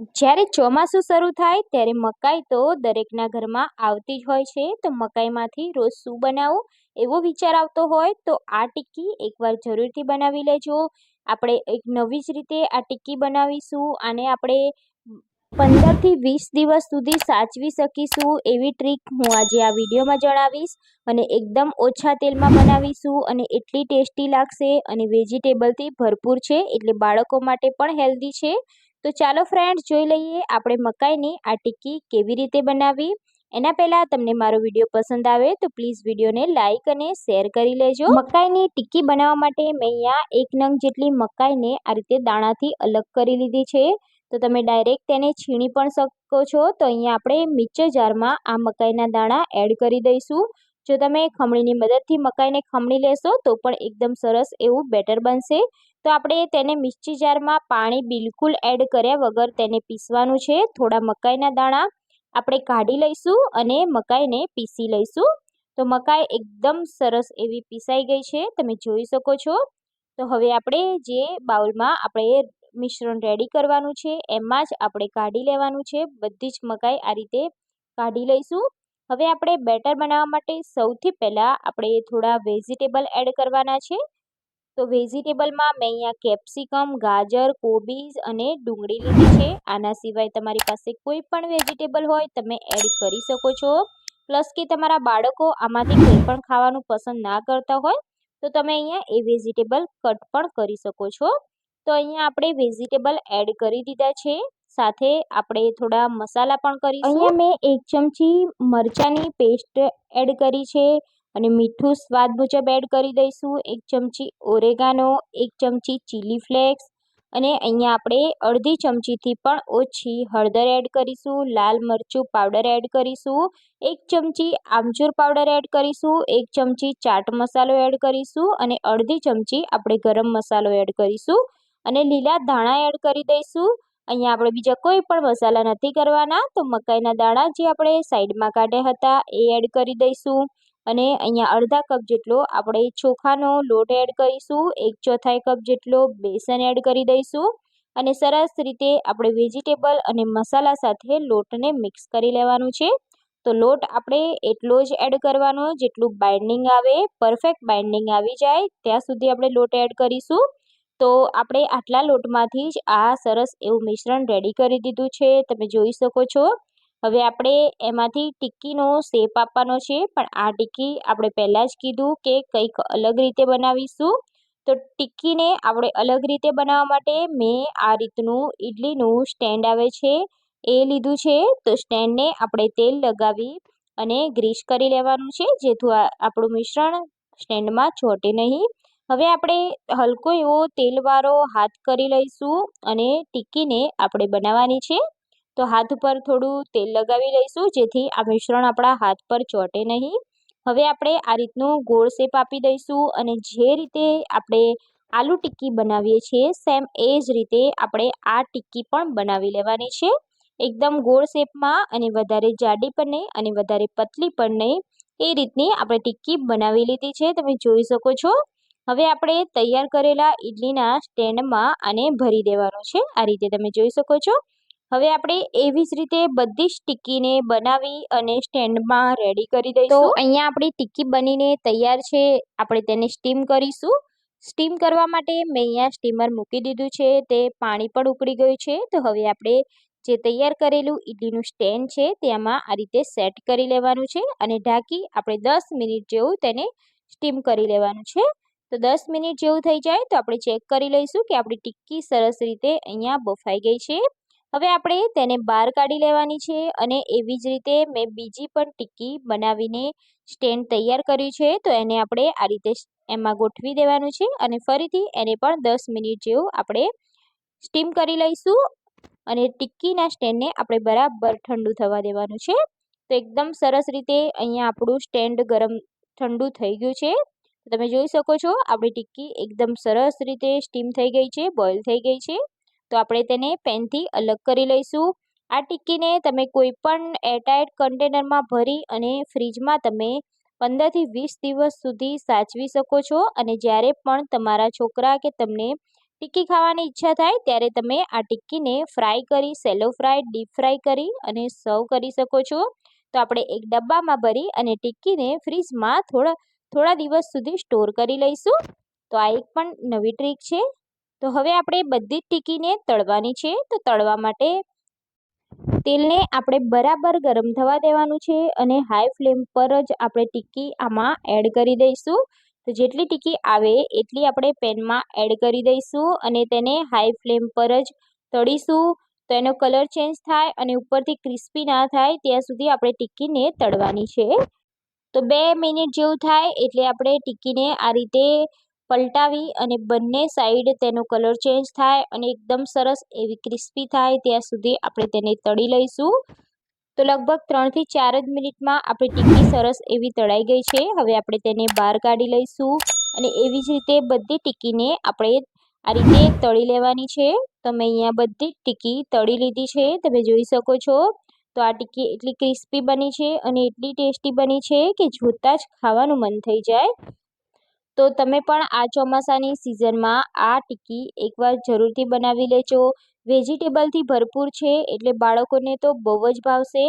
જ્યારે ચોમાસું શરૂ થાય ત્યારે મકાઈ તો દરેકના ઘરમાં આવતી જ હોય છે. તો મકાઈમાંથી રોજ શું બનાવવું એવો વિચાર આવતો હોય તો આ ટિક્કી એકવાર જરૂરથી બનાવી લેજો. આપણે એક નવી જ રીતે આ ટિક્કી બનાવીશું અને આપણે પંદરથી વીસ દિવસ સુધી સાચવી શકીશું એવી ટ્રીક હું આજે આ વિડીયોમાં જણાવીશ. અને એકદમ ઓછા તેલમાં બનાવીશું અને એટલી ટેસ્ટી લાગશે અને વેજીટેબલથી ભરપૂર છે એટલે બાળકો માટે પણ હેલ્ધી છે. તો ચાલો ફ્રેન્ડ્સ જોઈ લઈએ આપણે મકાઈની આ ટિક્કી કેવી રીતે બનાવી એના પહેલાં તમને મારો વીડિયો પસંદ આવે તો પ્લીઝ વિડીયોને લાઇક અને શેર કરી લેજો. મકાઈની ટિક્કી બનાવવા માટે મેં અહીંયા એક નંગ જેટલી મકાઈને આ રીતે દાણાથી અલગ કરી લીધી છે. તો તમે ડાયરેક્ટ તેને છીણી પણ શકો છો. તો અહીંયા આપણે મિક્સર જારમાં આ મકાઈના દાણા એડ કરી દઈશું. જો તમે ખમણીની મદદથી મકાઈને ખમણી લેશો તો પણ એકદમ સરસ એવું બેટર બનશે. તો આપણે તેને મિક્સી જારમાં પાણી બિલકુલ એડ કર્યા વગર તેને પીસવાનું છે. થોડા મકાઈના દાણા આપણે કાઢી લઈશું અને મકાઈને પીસી લઈશું. તો મકાઈ એકદમ સરસ એવી પીસાઈ ગઈ છે. તમે જોઈ શકો છો. તો હવે આપણે જે બાઉલમાં આપણે મિશ્રણ રેડી કરવાનું છે, એમાં જ આપણે કાઢી લેવાનું છે. બધી જ મકાઈ આ રીતે કાઢી લઈશું. હવે આપણે બેટર બનાવવા માટે સૌથી પહેલાં આપણે થોડા વેજીટેબલ એડ કરવાના છે. તો વેજીટેબલમાં મેં અહીંયા કેપ્સિકમ, ગાજર કોબીઝ અને ડુંગળી લીધી છે. આના સિવાય તમારી પાસે કોઈ પણ વેજીટેબલ હોય, તમે એડ કરી શકો છો. પ્લસ કે તમારા બાળકો આમાંથી કોઈ પણ ખાવાનું પસંદ ના કરતા હોય, તો તમે અહીંયા એ વેજીટેબલ કટ પણ કરી શકો છો. તો અહીંયા આપણે વેજીટેબલ એડ કરી દીધા છે. સાથે આપણે થોડા મસાલા પણ કરીશું. અહીંયા મેં એક ચમચી મરચાંની પેસ્ટ એડ કરી છે. અને મીઠું સ્વાદ મુજબ એડ કરી દઈશું. એક ચમચી ઓરેગાનો, એક ચમચી ચીલી ફ્લેક્સ અને અહીંયા આપણે અડધી ચમચીથી પણ ઓછી હળદર એડ કરીશું. લાલ મરચું પાવડર એડ કરીશું. એક ચમચી આમચૂર પાવડર એડ કરીશું. એક ચમચી ચાટ મસાલો એડ કરીશું. અને અડધી ચમચી આપણે ગરમ મસાલો એડ કરીશું. અને લીલા ધાણા એડ કરી દઈશું. અહીંયા આપણે બીજા કોઈ પણ મસાલા નથી કરવાના. તો મકાઈના દાણા જે આપણે સાઈડમાં કાઢ્યા હતા, એ એડ કરી દઈશું. અને અહીંયા અડધા કપ જેટલો આપણે ચોખાનો લોટ એડ કરીશું, એક ચોથાઈ કપ જેટલો બેસન એડ કરી દઈશું અને સરસ રીતે આપણે વેજીટેબલ અને મસાલા સાથે લોટને મિક્સ કરી લેવાનું છે. તો લોટ આપણે એટલો જ એડ કરવાનો જેટલું બાઇન્ડિંગ આવે, પરફેક્ટ બાઇન્ડિંગ આવી જાય ત્યાં સુધી આપણે લોટ એડ કરીશું. તો આપણે આટલા લોટમાંથી જ આ સરસ એવું મિશ્રણ રેડી કરી દીધું છે, તમે જોઈ શકો છો. હવે આપણે એમાંથી ટિક્કીનો શેપ આપવાનો છે, પણ આ ટિક્કી આપણે પહેલાં જ કીધું કે કંઈક અલગ રીતે બનાવીશું. તો ટિક્કીને આપણે અલગ રીતે બનાવવા માટે મેં આ રીતનું ઇડલીનું સ્ટેન્ડ આવે છે, એ લીધું છે. તો સ્ટેન્ડને આપણે તેલ લગાવી અને ગ્રીસ કરી લેવાનું છે, જેથી આપણું મિશ્રણ સ્ટેન્ડમાં ચોટે નહીં. હવે આપણે હલકો એવો તેલવાળો હાથ કરી લઈશું અને ટિક્કીને આપણે બનાવવાની છે. તો હાથ ઉપર થોડું તેલ લગાવી લઈશું, જેથી આ મિશ્રણ આપણા હાથ પર ચોંટે નહીં. હવે આપણે આ રીતનું ગોળ શેપ આપી દઈશું અને જે રીતે આપણે આલુ ટિક્કી બનાવીએ છીએ, સેમ એ જ રીતે આપણે આ ટિક્કી પણ બનાવી લેવાની છે. એકદમ ગોળ શેપમાં અને વધારે જાડી પણ નહીં અને વધારે પતલી પણ નહીં. એ રીતની આપણે ટિક્કી બનાવી લીધી છે, તમે જોઈ શકો છો. હવે આપણે તૈયાર કરેલા ઇડલીના સ્ટેન્ડમાં આને ભરી દેવાનું છે. આ રીતે તમે જોઈ શકો છો. હવે આપણે એવી જ રીતે બધી જ ટિક્કીને બનાવી અને સ્ટેન્ડમાં રેડી કરી દઈશું. તો અહીંયા આપણી ટિક્કી બનીને તૈયાર છે. આપણે તેને સ્ટીમ કરીશું. સ્ટીમ કરવા માટે મેં અહીંયા સ્ટીમર મૂકી દીધું છે. તે પાણી પણ ઉકળી ગયું છે. તો હવે આપણે જે તૈયાર કરેલું ઇડલીનું સ્ટેન્ડ છે તેમાં આ રીતે સેટ કરી લેવાનું છે અને ઢાંકી આપણે દસ મિનિટ જેવું તેને સ્ટીમ કરી લેવાનું છે. તો દસ મિનિટ જેવું થઈ જાય તો આપણે ચેક કરી લઈશું કે આપણી ટિક્કી સરસ રીતે અહીંયા બફાઈ ગઈ છે. હવે આપણે તેને બહાર કાઢી લેવાની છે અને એવી જ રીતે મેં બીજી પણ ટિક્કી બનાવીને સ્ટેન્ડ તૈયાર કર્યું છે. તો એને આપણે આ રીતે એમાં ગોઠવી દેવાનું છે અને ફરીથી એને પણ દસ મિનિટ જેવું આપણે સ્ટીમ કરી લઈશું અને ટિક્કીના સ્ટેન્ડને આપણે બરાબર ઠંડુ થવા દેવાનું છે. તો એકદમ સરસ રીતે અહીંયા આપણું સ્ટેન્ડ ગરમ ઠંડુ થઈ ગયું છે. તમે જોઈ શકો છો આપણી ટિક્કી એકદમ સરસ રીતે સ્ટીમ થઈ ગઈ છે, બોઇલ થઈ ગઈ છે. તો આપણે તેને પેનથી અલગ કરી લઈશું. આ ટિક્કીને તમે કોઈ પણ એરટાઇટ કન્ટેનરમાં ભરી અને ફ્રીજમાં તમે પંદરથી વીસ દિવસ સુધી સાચવી શકો છો અને જ્યારે પણ તમારા છોકરા કે તમને ટિક્કી ખાવાની ઈચ્છા થાય ત્યારે તમે આ ટિક્કીને ફ્રાય કરી, સેલો ફ્રાય, ડીપ ફ્રાય કરી અને સર્વ કરી શકો છો. તો આપણે એક ડબ્બામાં ભરી અને ટિક્કીને ફ્રીજમાં થોડા થોડા દિવસ સુધી સ્ટોર કરી લઈશું. તો આ એક પણ નવી ટ્રીક છે. તો હવે આપણે બધી જ ટીકીને તળવાની છે. તો તળવા માટે તેલને આપણે બરાબર ગરમ થવા દેવાનું છે અને હાઈ ફ્લેમ પર જ આપણે ટીકી આમાં એડ કરી દઈશું. તો જેટલી ટીકી આવે એટલી આપણે પેનમાં એડ કરી દઈશું અને તેને હાઈ ફ્લેમ પર જ તળીશું. તો એનો કલર ચેન્જ થાય અને ઉપરથી ક્રિસ્પી ના થાય ત્યાં સુધી આપણે ટિક્કીને તળવાની છે. તો બે મિનિટ જેવું થાય એટલે આપણે ટિક્કીને આ રીતે પલટાવી અને બંને સાઈડ તેનો કલર ચેન્જ થાય અને એકદમ સરસ એવી ક્રિસ્પી થાય ત્યાં સુધી આપણે તેને તળી લઈશું. તો લગભગ ત્રણથી ચાર જ મિનિટમાં આપણી ટિક્કી સરસ એવી તળાઈ ગઈ છે. હવે આપણે તેને બહાર કાઢી લઈશું અને એવી જ રીતે બધી ટિક્કીને આપણે આ રીતે તળી લેવાની છે. તો મેં અહીંયા બધી ટિક્કી તળી લીધી છે. તમે જોઈ શકો છો. તો આ ટિક્કી એટલી ક્રિસ્પી બની છે અને એટલી ટેસ્ટી બની છે કે જોતાં જ ખાવાનું મન થઈ જાય. તો તમે પણ આ ચોમાસાની સિઝનમાં આ ટિક્કી એકવાર જરૂરથી બનાવી લેજો. વેજીટેબલથી ભરપૂર છે એટલે બાળકોને તો બહુ જ ભાવશે.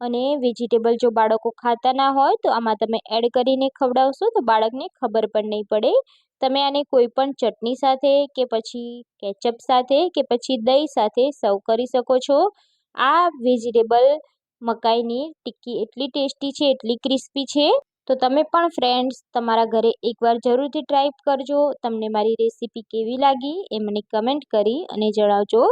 અને વેજીટેબલ જો બાળકો ખાતા ના હોય તો આમાં તમે એડ કરીને ખવડાવશો તો બાળકને ખબર પણ નહીં પડે. તમે આને કોઈ પણ ચટણી સાથે કે પછી કેચઅપ સાથે કે પછી દહીં સાથે સર્વ કરી શકો છો. આ વેજીટેબલ મકાઈની ટિક્કી એટલી ટેસ્ટી છે, એટલી ક્રિસ્પી છે. તો તમે પણ ફ્રેન્ડ્સ તમારા ઘરે એકવાર જરૂરથી ટ્રાય કરજો. તમને મારી રેસીપી કેવી લાગી એ મને કમેન્ટ કરી અને જણાવજો.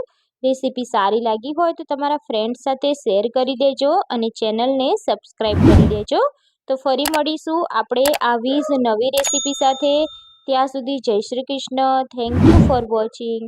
રેસીપી સારી લાગી હોય તો તમારા ફ્રેન્ડ્સ સાથે શેર કરી દેજો અને ચેનલને સબસ્ક્રાઈબ કરી દેજો. તો ફરી મળીશું આપણે આવી જ નવી રેસીપી સાથે. ત્યાં સુધી Jai Shri Krishna. Thank you for watching